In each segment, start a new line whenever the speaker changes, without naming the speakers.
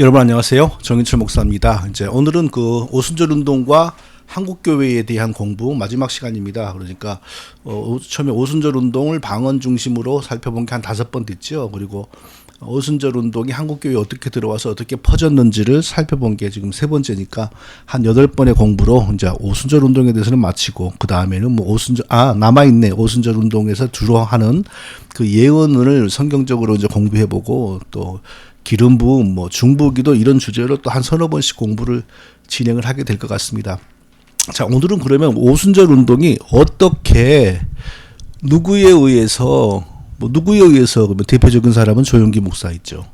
여러분 안녕하세요. 정인철 목사입니다. 이제 오늘은 그 오순절 운동과 한국 교회에 대한 공부 마지막 시간입니다. 그러니까 어, 처음에 오순절 운동을 방언 중심으로 살펴본 게 한 다섯 번 됐죠. 그리고 오순절 운동이 한국 교회에 어떻게 들어와서 어떻게 퍼졌는지를 살펴본 게 지금 세 번째니까 한 여덟 번의 공부로 이제 오순절 운동에 대해서는 마치고 그 다음에는 뭐 오순절 아 남아 있네 오순절 운동에서 주로 하는 그 예언을 성경적으로 이제 공부해보고 또 기름 부음, 뭐 중보기도 이런 주제로 또 한 서너 번씩 공부를 진행을 하게 될 것 같습니다. 자, 오늘은 그러면 오순절 운동이 어떻게 누구에 의해서 뭐 누구에 의해서 그러면 대표적인 사람은 조용기 목사 있죠.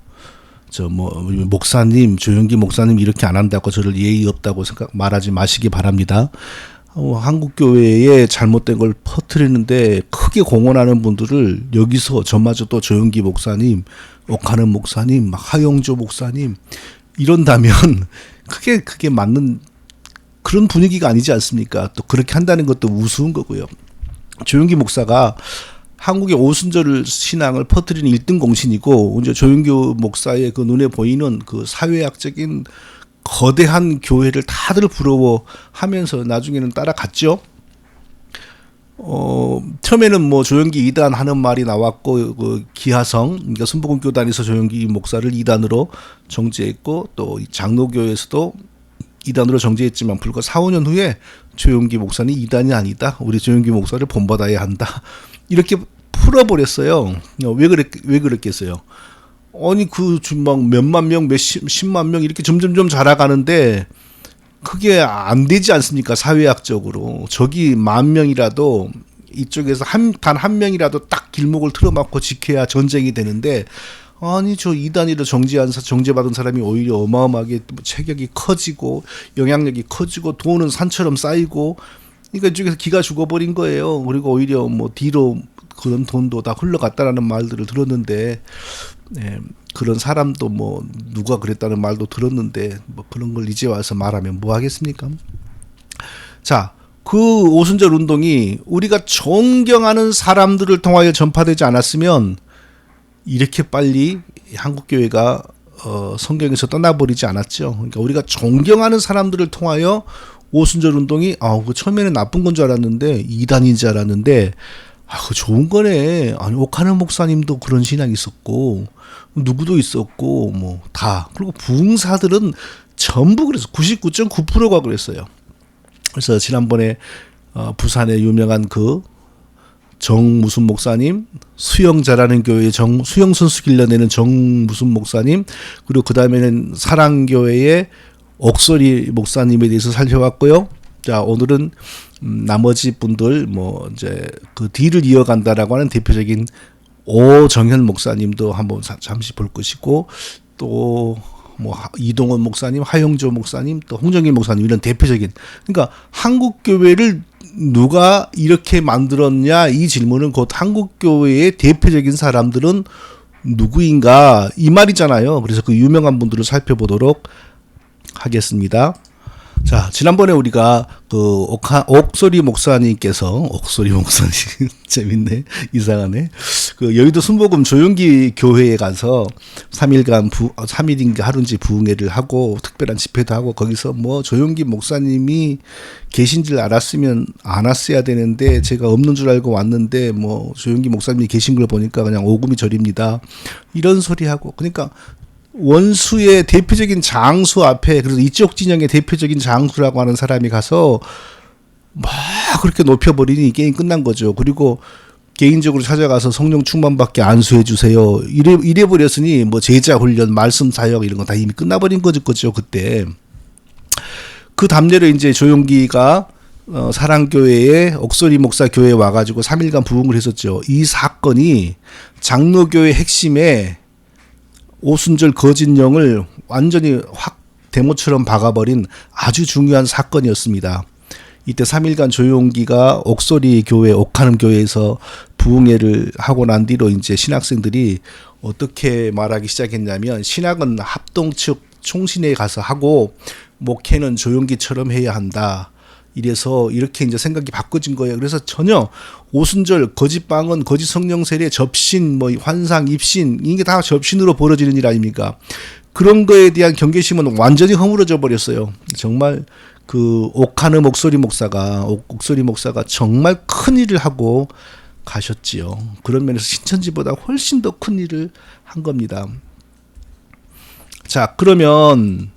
저 뭐 목사님, 조용기 목사님 이렇게 안 한다고 저를 예의 없다고 생각 말하지 마시기 바랍니다. 어, 한국 교회에 잘못된 걸 퍼뜨리는데 크게 공헌하는 분들을 여기서 저마저 또 조용기 목사님, 옥하는 목사님, 막 하영조 목사님 이런다면 크게 크게 맞는 그런 분위기가 아니지 않습니까? 또 그렇게 한다는 것도 우스운 거고요. 조용기 목사가 한국의 오순절 신앙을 퍼뜨리는 1등 공신이고 이제 조용교 목사의 그 눈에 보이는 그 사회학적인 거대한 교회를 다들 부러워하면서 나중에는 따라갔죠. 어, 처음에는 뭐 조영기 이단 하는 말이 나왔고, 그 기하성, 그러니까 순복음 교단에서 조영기 목사를 이단으로 정지했고, 또 장로교에서도 이단으로 정지했지만 불과 4, 5년 후에 조영기 목사는 이단이 아니다. 우리 조영기 목사를 본받아야 한다. 이렇게 풀어버렸어요. 왜 그랬, 왜 그랬겠어요? 아니 그막 몇만 명, 몇십 십만 명 이렇게 점점점 자라가는데 그게 안 되지 않습니까? 사회학적으로 저기 만 명이라도 이쪽에서 한 단 한 명이라도 딱 길목을 틀어막고 지켜야 전쟁이 되는데 아니 저 이단위로 정지한 정제받은 사람이 오히려 어마어마하게 체격이 커지고 영향력이 커지고 돈은 산처럼 쌓이고 그러니까 이쪽에서 기가 죽어버린 거예요. 그리고 오히려 뭐 뒤로 그런 돈도 다 흘러갔다라는 말들을 들었는데 예, 그런 사람도 뭐 누가 그랬다는 말도 들었는데 뭐 그런 걸 이제 와서 말하면 뭐 하겠습니까? 자, 그 오순절 운동이 우리가 존경하는 사람들을 통하여 전파되지 않았으면 이렇게 빨리 한국 교회가 어, 성경에서 떠나버리지 않았죠. 그러니까 우리가 존경하는 사람들을 통하여 오순절 운동이 아, 그 처음에는 나쁜 건 줄 알았는데 이단인 줄 알았는데 아, 그 좋은 거네. 아니, 옥하는 목사님도 그런 신앙이 있었고, 누구도 있었고, 뭐, 다. 그리고 부흥사들은 전부 그래서 99.9%가 그랬어요. 그래서 지난번에, 어, 부산에 유명한 그, 정 무슨 목사님, 수영 잘하는 교회 정, 수영 선수 길러내는 정 무슨 목사님, 그리고 그 다음에는 사랑교회의 옥소리 목사님에 대해서 살펴봤고요. 자, 오늘은 음, 나머지 분들 뭐 이제 그 뒤를 이어간다라고 하는 대표적인 오정현 목사님도 한번 잠시 볼 것이고 또 뭐 이동원 목사님, 하영조 목사님, 또 홍정일 목사님 이런 대표적인 그러니까 한국 교회를 누가 이렇게 만들었냐 이 질문은 곧 한국 교회의 대표적인 사람들은 누구인가 이 말이잖아요. 그래서 그 유명한 분들을 살펴보도록 하겠습니다. 자, 지난번에 우리가 그 옥하, 옥소리 목사님께서 옥소리 목사님 재밌네. 이상하네. 그 여의도 순복음 조용기 교회에 가서 3일간 부 3일인가 하루인지 부흥회를 하고 특별한 집회도 하고 거기서 뭐 조용기 목사님이 계신 줄 알았으면 안 왔어야 되는데 제가 없는 줄 알고 왔는데 뭐 조용기 목사님이 계신 걸 보니까 그냥 오금이 저립니다. 이런 소리 하고 그러니까 원수의 대표적인 장수 앞에 그래서 이쪽 진영의 대표적인 장수라고 하는 사람이 가서 막 그렇게 높여버리니 게임 끝난 거죠. 그리고 개인적으로 찾아가서 성령 충만받게 안수해 주세요. 이래 이래 버렸으니 뭐 제자 훈련, 말씀 사역 이런 거다 이미 끝나버린 거죠, 그때. 그 담례로 이제 조용기가 어, 사랑교회에 옥소리 목사 교회에 와가지고 3일간 부흥을 했었죠. 이 사건이 장로교회 핵심에 오순절 거짓령을 완전히 확 데모처럼 박아버린 아주 중요한 사건이었습니다. 이때 3일간 조용기가 옥소리 교회, 옥하는 교회에서 부흥회를 하고 난 뒤로 이제 신학생들이 어떻게 말하기 시작했냐면 신학은 합동 측 총신회에 가서 하고 목회는 조용기처럼 해야 한다. 이래서 이렇게 이제 생각이 바꿔진 거예요. 그래서 전혀 오순절, 거짓 방언, 거짓 성령 세례, 접신, 뭐 환상, 입신 이게 다 접신으로 벌어지는 일 아닙니까? 그런 거에 대한 경계심은 완전히 허물어져 버렸어요. 정말 그 옥하느 목소리 목사가 옥- 옥소리 목사가 정말 큰 일을 하고 가셨지요. 그런 면에서 신천지보다 훨씬 더 큰 일을 한 겁니다. 자, 그러면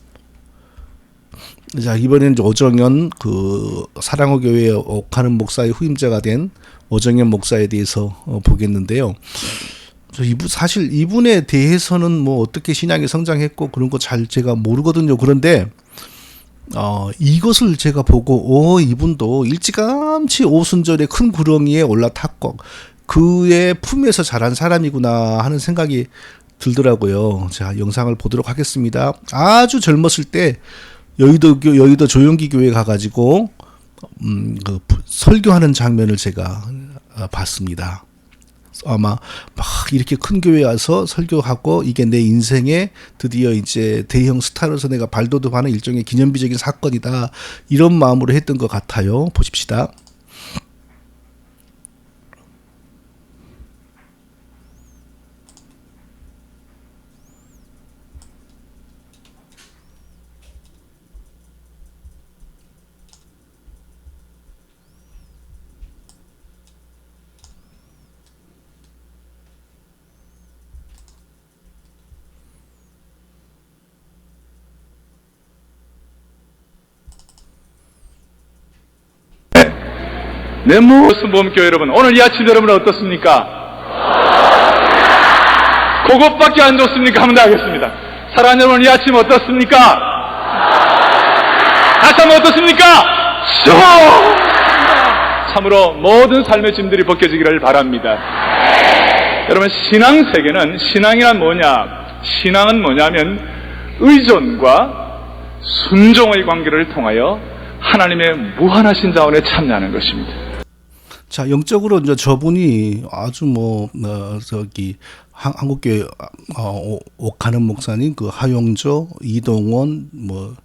자 이번에는 오정현 그 사랑호 교회 옥하는 목사의 후임자가 된 오정현 목사에 대해서 어, 보겠는데요. 저 이분 사실 이분에 대해서는 뭐 어떻게 신앙이 성장했고 그런 거 잘 제가 모르거든요. 그런데 어 이것을 제가 보고 오 이분도 일찌감치 오순절에 큰 구렁이에 올라탔고 그의 품에서 자란 사람이구나 하는 생각이 들더라고요. 자 영상을 보도록 하겠습니다. 아주 젊었을 때 여의도 교 여의도 조용기 교회 가가지고 음 그 설교하는 장면을 제가 어, 봤습니다. 아마 막 이렇게 큰 교회 와서 설교하고 이게 내 인생에 드디어 이제 대형 스타로서 내가 발돋움하는 일종의 기념비적인 사건이다 이런 마음으로 했던 것 같아요. 보십시다.
내 모든 몸교회 여러분, 오늘 이 아침 여러분 어떻습니까? 그것밖에 안 좋습니까? 한번 더 하겠습니다. 사랑하는 여러분, 이 아침 어떻습니까? 다시 한번 어떻습니까? 쇼! 참으로 모든 삶의 짐들이 벗겨지기를 바랍니다. 여러분, 신앙 세계는, 신앙이란 뭐냐? 신앙은 뭐냐면, 의존과 순종의 관계를 통하여 하나님의 무한하신 자원에 참여하는 것입니다.
자 영적으로 이제 저분이 아주 뭐 어, 저기 한- 한국교회 어, 오- 옥하는 목사님 그 하용조 이동원 뭐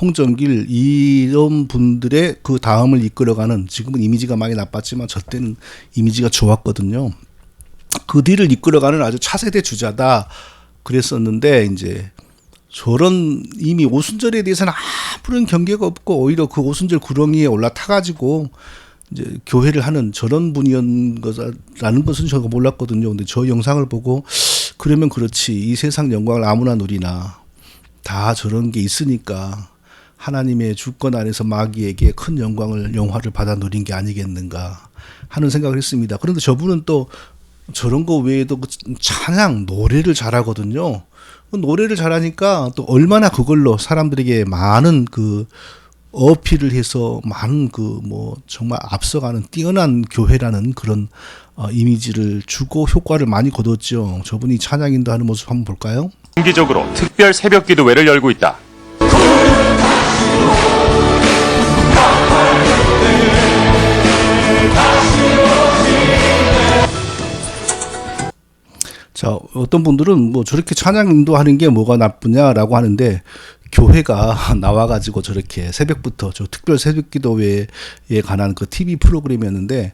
홍정길 이런 분들의 그 다음을 이끌어가는 지금은 이미지가 많이 나빴지만 저 때는 이미지가 좋았거든요. 그 뒤를 이끌어가는 아주 차세대 주자다 그랬었는데 이제 저런 이미 오순절에 대해서는 아무런 경계가 없고 오히려 그 오순절 구렁이에 올라타가지고 이제 교회를 하는 저런 분이었는 거라는 것은 제가 몰랐거든요. 근데 저 영상을 보고 그러면 그렇지 이 세상 영광을 아무나 누리나 다 저런 게 있으니까 하나님의 주권 안에서 마귀에게 큰 영광을 영화를 받아 누린 게 아니겠는가 하는 생각을 했습니다. 그런데 저분은 또 저런 거 외에도 그 찬양 노래를 잘하거든요. 그 노래를 잘하니까 또 얼마나 그걸로 사람들에게 많은 그 어필을 해서 많은 그 뭐 정말 앞서가는 뛰어난 교회라는 그런 어, 이미지를 주고 효과를 많이 거뒀죠. 저분이 찬양 인도 하는 모습 한번 볼까요?
정기적으로 특별 새벽 기도회를 열고 있다.
자, 어떤 분들은 뭐 저렇게 찬양 인도하는 게 뭐가 나쁘냐라고 하는데 교회가 나와가지고 저렇게 새벽부터 저 특별 새벽 기도회에 관한 그 TV 프로그램이었는데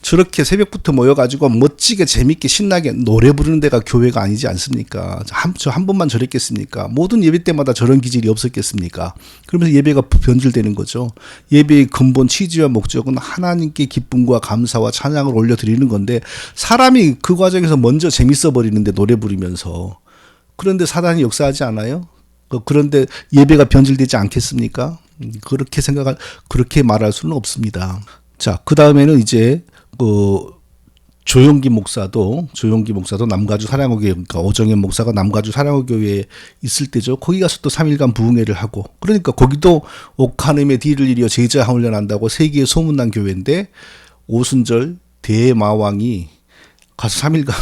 저렇게 새벽부터 모여가지고 멋지게 재밌게 신나게 노래 부르는 데가 교회가 아니지 않습니까? 한, 저 한 번만 저랬겠습니까? 모든 예배 때마다 저런 기질이 없었겠습니까? 그러면서 예배가 변질되는 거죠. 예배의 근본 취지와 목적은 하나님께 기쁨과 감사와 찬양을 올려드리는 건데 사람이 그 과정에서 먼저 재밌어 버리는데 노래 부르면서 그런데 사단이 역사하지 않아요? 그- 그런데 예배가 변질되지 않겠습니까? 음, 그렇게 생각할 그렇게 말할 수는 없습니다. 자, 그 다음에는 이제 그 조용기 목사도 조용기 목사도 남가주 사랑호교회 그러니까 오정현 목사가 남가주 사랑호교회에 있을 때죠. 거기 가서 또 3일간 부흥회를 하고 그러니까 거기도 옥하님의 뒤를 이어 제자 훈련 한다고 세계에 소문난 교회인데 오순절 대마왕이 가서 3일간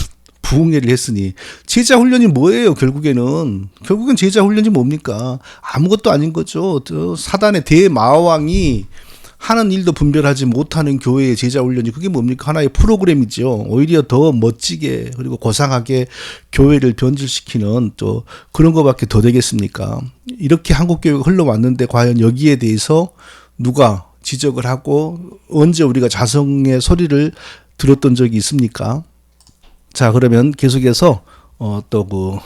부흥회를 했으니 제자 훈련이 뭐예요 결국에는? 결국엔 제자 훈련이 뭡니까? 아무것도 아닌 거죠. 저 사단의 대마왕이 하는 일도 분별하지 못하는 교회의 제자 훈련이 그게 뭡니까? 하나의 프로그램이죠. 오히려 더 멋지게 그리고 고상하게 교회를 변질시키는 또 그런 거밖에 더 되겠습니까? 이렇게 한국 교회가 흘러왔는데 과연 여기에 대해서 누가 지적을 하고 언제 우리가 자성의 소리를 들었던 적이 있습니까? 자 그러면 계속해서 어, 또그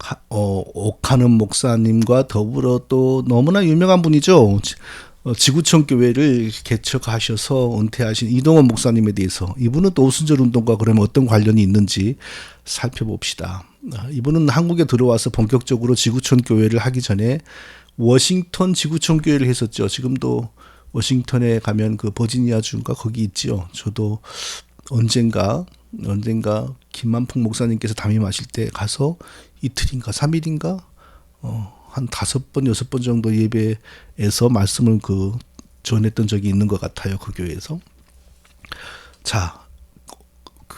하- 어, 옥하는 목사님과 더불어 또 너무나 유명한 분이죠. 지- 어, 지구촌 교회를 개척하셔서 은퇴하신 이동원 목사님에 대해서 이분은 또 오순절 운동과 그러면 어떤 관련이 있는지 살펴봅시다. 아, 이분은 한국에 들어와서 본격적으로 지구촌 교회를 하기 전에 워싱턴 지구촌 교회를 했었죠. 지금도 워싱턴에 가면 그 버지니아 주인가 거기 있지요. 저도 언젠가 언젠가 김만풍 목사님께서 담임하실 때 가서 이틀인가 삼일인가 어, 한 다섯 번 여섯 번 정도 예배에서 말씀을 그 전했던 적이 있는 것 같아요 그 교회에서 자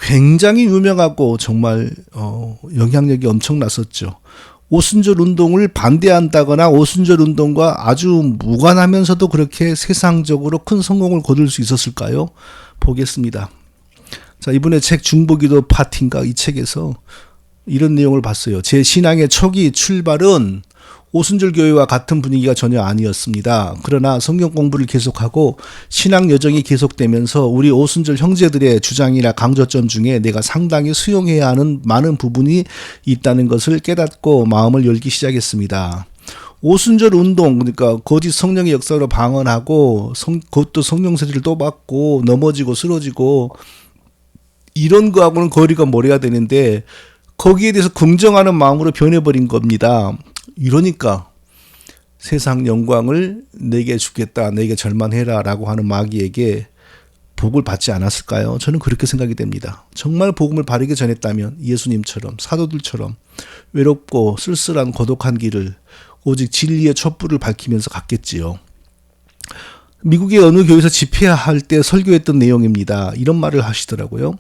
굉장히 유명하고 정말 어, 영향력이 엄청났었죠. 오순절 운동을 반대한다거나 오순절 운동과 아주 무관하면서도 그렇게 세상적으로 큰 성공을 거둘 수 있었을까요? 보겠습니다. 자, 이번에 책 중보기도 파티인가 이 책에서 이런 내용을 봤어요. 제 신앙의 초기 출발은 오순절 교회와 같은 분위기가 전혀 아니었습니다. 그러나 성경 공부를 계속하고 신앙 여정이 계속되면서 우리 오순절 형제들의 주장이나 강조점 중에 내가 상당히 수용해야 하는 많은 부분이 있다는 것을 깨닫고 마음을 열기 시작했습니다. 오순절 운동 그러니까 거짓 성령의 역사로 방언하고 성, 그것도 성령 세례를 또 받고 넘어지고 쓰러지고 이런 거하고는 거리가 멀어야 되는데 거기에 대해서 긍정하는 마음으로 변해버린 겁니다. 이러니까 세상 영광을 내게 주겠다, 내게 절만해라 라고 하는 마귀에게 복을 받지 않았을까요? 저는 그렇게 생각이 됩니다. 정말 복음을 바르게 전했다면 예수님처럼 사도들처럼 외롭고 쓸쓸한 고독한 길을 오직 진리의 촛불을 밝히면서 갔겠지요. 미국의 어느 교회에서 집회할 때 설교했던 내용입니다. 이런 말을 하시더라고요.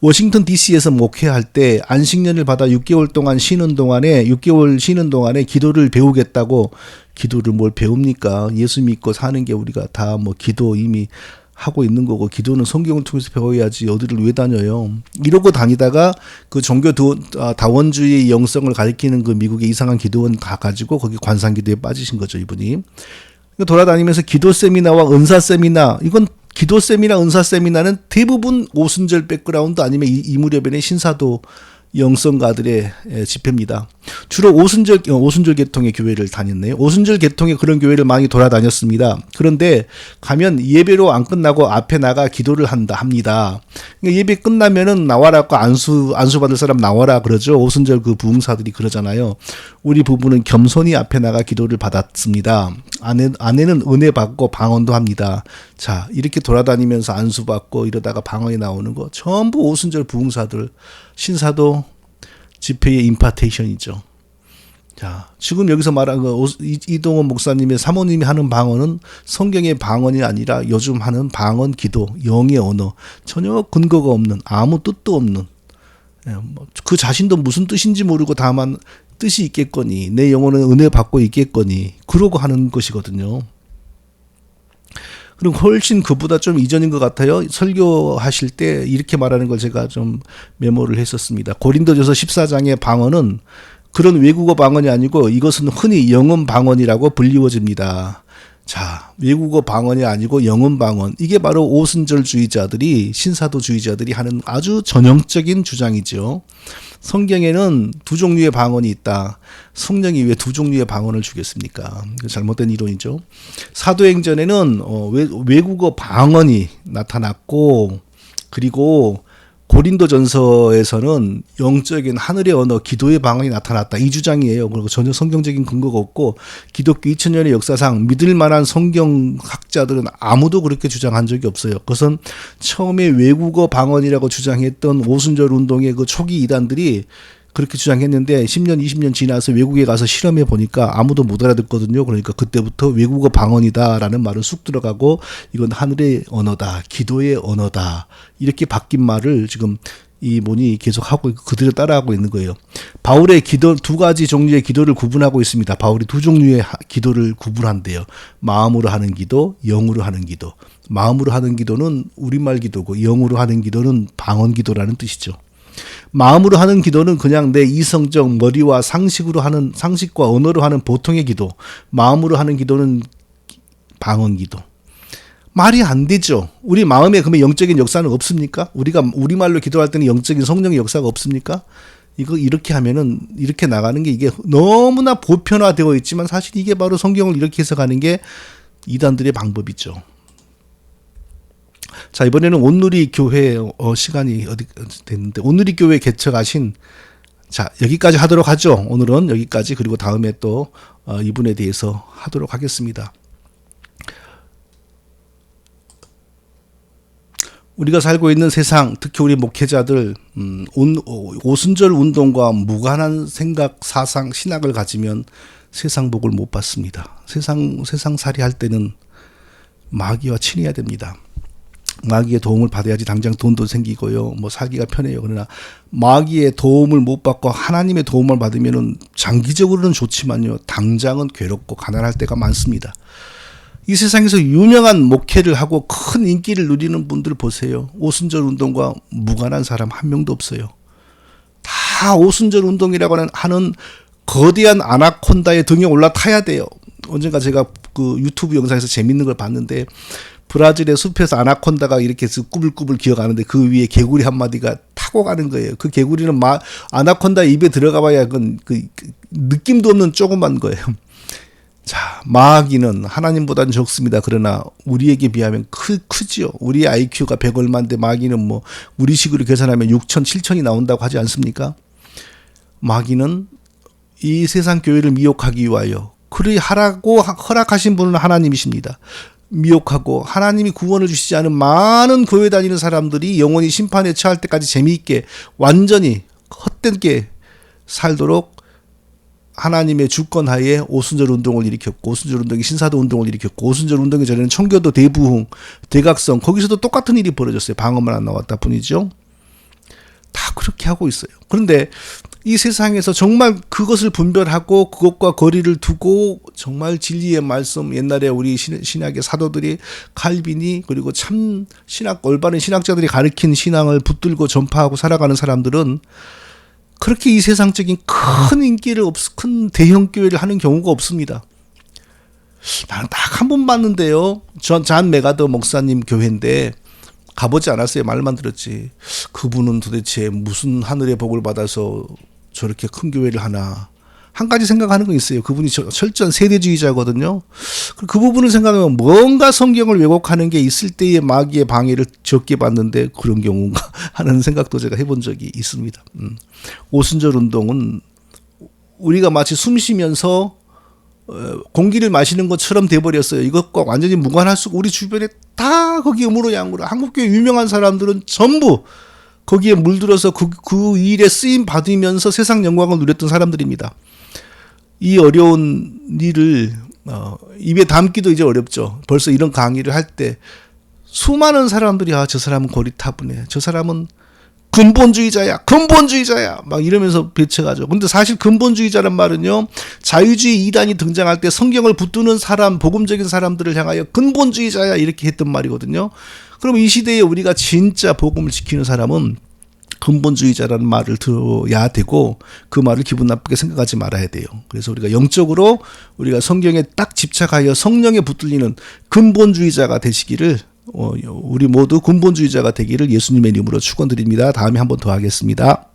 워싱턴 DC에서 목회할 때 안식년을 받아 6개월 동안 쉬는 동안에 6개월 쉬는 동안에 기도를 배우겠다고 기도를 뭘 배웁니까? 예수 믿고 사는 게 우리가 다 뭐 기도 이미 하고 있는 거고 기도는 성경을 통해서 배워야지 어디를 왜 다녀요? 이러고 다니다가 그 종교 도, 아, 다원주의 영성을 가리키는 그 미국의 이상한 기도원 가 가지고 거기 관상 기도에 빠지신 거죠 이분이. 그러니까 돌아다니면서 기도 세미나와 은사 세미나 이건 기도 세미나 은사 세미나는 대부분 오순절 백그라운드 아니면 이, 이 무렵에는 신사도 영성가들의 예, 집회입니다. 주로 오순절 어, 오순절 계통의 교회를 다녔네요. 오순절 계통의 그런 교회를 많이 돌아다녔습니다. 그런데 가면 예배로 안 끝나고 앞에 나가 기도를 한다 합니다. 그러니까 예배 끝나면은 나와라고 안수 안수 받을 사람 나와라 그러죠. 오순절 그 부흥사들이 그러잖아요. 우리 부부는 겸손히 앞에 나가 기도를 받았습니다. 아내 아내는 은혜 받고 방언도 합니다. 자 이렇게 돌아다니면서 안수 받고 이러다가 방언이 나오는 거 전부 오순절 부흥사들 신사도 집회의 임파테이션이죠. 자, 지금 여기서 말한 그 이동원 목사님의 사모님이 하는 방언은 성경의 방언이 아니라 요즘 하는 방언 기도, 영의 언어, 전혀 근거가 없는 아무 뜻도 없는 예, 뭐그 자신도 무슨 뜻인지 모르고 다만 뜻이 있겠거니 내 영혼은 은혜 받고 있겠거니 그러고 하는 것이거든요. 그럼 훨씬 그보다 좀 이전인 것 같아요. 설교하실 때 이렇게 말하는 걸 제가 좀 메모를 했었습니다. 고린도전서 14장의 방언은 그런 외국어 방언이 아니고 이것은 흔히 영음 방언이라고 불리워집니다. 자, 외국어 방언이 아니고 영음 방언. 이게 바로 오순절주의자들이 신사도주의자들이 하는 아주 전형적인 주장이죠. 성경에는 두 종류의 방언이 있다. 성령이 왜 두 종류의 방언을 주겠습니까? 잘못된 이론이죠. 사도행전에는 어, 외, 외국어 방언이 나타났고 그리고 고린도전서에서는 영적인 하늘의 언어, 기도의 방언이 나타났다. 이 주장이에요. 그리고 전혀 성경적인 근거가 없고 기독교 2000년의 역사상 믿을 만한 성경학자들은 아무도 그렇게 주장한 적이 없어요. 그것은 처음에 외국어 방언이라고 주장했던 오순절 운동의 그 초기 이단들이 그렇게 주장했는데 10년, 20년 지나서 외국에 가서 실험해 보니까 아무도 못 알아듣거든요. 그러니까 그때부터 외국어 방언이다라는 말은 쑥 들어가고 이건 하늘의 언어다, 기도의 언어다 이렇게 바뀐 말을 지금 이 문이 계속 하고 그대로 따라하고 있는 거예요. 바울의 기도 두 가지 종류의 기도를 구분하고 있습니다. 바울이 두 종류의 하- 기도를 구분한대요. 마음으로 하는 기도, 영으로 하는 기도. 마음으로 하는 기도는 우리말 기도고 영으로 하는 기도는 방언 기도라는 뜻이죠. 마음으로 하는 기도는 그냥 내 이성적 머리와 상식으로 하는 상식과 언어로 하는 보통의 기도. 마음으로 하는 기도는 방언 기도. 말이 안 되죠. 우리 마음에 그러면 영적인 역사는 없습니까? 우리가 우리말로 기도할 때는 영적인 성령의 역사가 없습니까? 이거 이렇게 하면은 이렇게 나가는 게 이게 너무나 보편화되어 있지만 사실 이게 바로 성경을 이렇게 해석하는 게 이단들의 방법이죠. 자 이번에는 온누리 교회 어, 시간이 어디 됐는데 온누리 교회 개척하신 자 여기까지 하도록 하죠. 오늘은 여기까지 그리고 다음에 또 어, 이분에 대해서 하도록 하겠습니다. 우리가 살고 있는 세상, 특히 우리 목회자들 음, 온, 오순절 운동과 무관한 생각, 사상, 신학을 가지면 세상 복을 못 받습니다. 세상 세상 살이 할 때는 마귀와 친해야 됩니다. 마귀의 도움을 받아야지 당장 돈도 생기고요. 뭐 살기가 편해요. 그러나 마귀의 도움을 못 받고 하나님의 도움을 받으면은 장기적으로는 좋지만요. 당장은 괴롭고 가난할 때가 많습니다. 이 세상에서 유명한 목회를 하고 큰 인기를 누리는 분들 보세요. 오순절 운동과 무관한 사람 한 명도 없어요. 다 오순절 운동이라고 하는- 거대한 아나콘다의 등에 올라타야 돼요. 언젠가 제가 그 유튜브 영상에서 재밌는 걸 봤는데 브라질의 숲에서 아나콘다가 이렇게 꾸불꾸불 기어가는데 그 위에 개구리 한 마디가 타고 가는 거예요. 그 개구리는 마, 아나콘다 입에 들어가 봐야 그건 그, 그 느낌도 없는 조그만 거예요. 자, 마귀는 하나님보다는 적습니다. 그러나 우리에게 비하면 크, 크지요. 우리 IQ가 100 얼마인데 마귀는 뭐 우리식으로 계산하면 6천, 7천이 나온다고 하지 않습니까? 마귀는 이 세상 교회를 미혹하기 위하여 그리 하라고 허락하신 분은 하나님이십니다. 미혹하고 하나님이 구원을 주시지 않은 많은 교회 다니는 사람들이 영원히 심판에 처할 때까지 재미있게 완전히 헛되게 살도록 하나님의 주권 하에 오순절 운동을 일으켰고 오순절 운동이 신사도 운동을 일으켰고 오순절 운동이 전에는 청교도 대부흥 대각성 거기서도 똑같은 일이 벌어졌어요. 방언만 안 나왔다 뿐이죠. 다 그렇게 하고 있어요. 그런데 이 세상에서 정말 그것을 분별하고 그것과 거리를 두고 정말 진리의 말씀 옛날에 우리 신- 신약의 사도들이 칼빈이 그리고 참 신학 올바른 신학자들이 가르친 신앙을 붙들고 전파하고 살아가는 사람들은 그렇게 이 세상적인 큰 인기를 없, 큰 대형 교회를 하는 경우가 없습니다. 나는 딱 한 번 봤는데요. 전 잔 메가더 목사님 교회인데 가보지 않았어요. 말만 들었지. 그분은 도대체 무슨 하늘의 복을 받아서 저렇게 큰 교회를 하나. 한 가지 생각하는 건 있어요. 그분이 저- 철저한 세대주의자거든요. 그- 그 부분을 생각하면 뭔가 성경을 왜곡하는 게 있을 때의 마귀의 방해를 적게 받는데 그런 경우인가 하는 생각도 제가 해본 적이 있습니다. 음. 오순절 운동은 우리가 마치 숨 쉬면서 어, 공기를 마시는 것처럼 돼버렸어요. 이것과 완전히 무관할 수 우리 주변에 다 거기 음으로 양으로 한국교회 유명한 사람들은 전부 거기에 물들어서 그, 그 일에 쓰임 받으면서 세상 영광을 누렸던 사람들입니다. 이 어려운 일을 어, 입에 담기도 이제 어렵죠. 벌써 이런 강의를 할 때 수많은 사람들이 아 저 사람은 고리타분해. 저 사람은 근본주의자야, 근본주의자야, 막 이러면서 배척하죠. 근데 사실 근본주의자란 말은요, 자유주의 이단이 등장할 때 성경을 붙드는 사람, 복음적인 사람들을 향하여 근본주의자야 이렇게 했던 말이거든요. 그럼 이 시대에 우리가 진짜 복음을 지키는 사람은 근본주의자라는 말을 들어야 되고 그 말을 기분 나쁘게 생각하지 말아야 돼요. 그래서 우리가 영적으로 우리가 성경에 딱 집착하여 성령에 붙들리는 근본주의자가 되시기를 어, 우리 모두 근본주의자가 되기를 예수님의 이름으로 축원드립니다. 다음에 한 번 더 하겠습니다.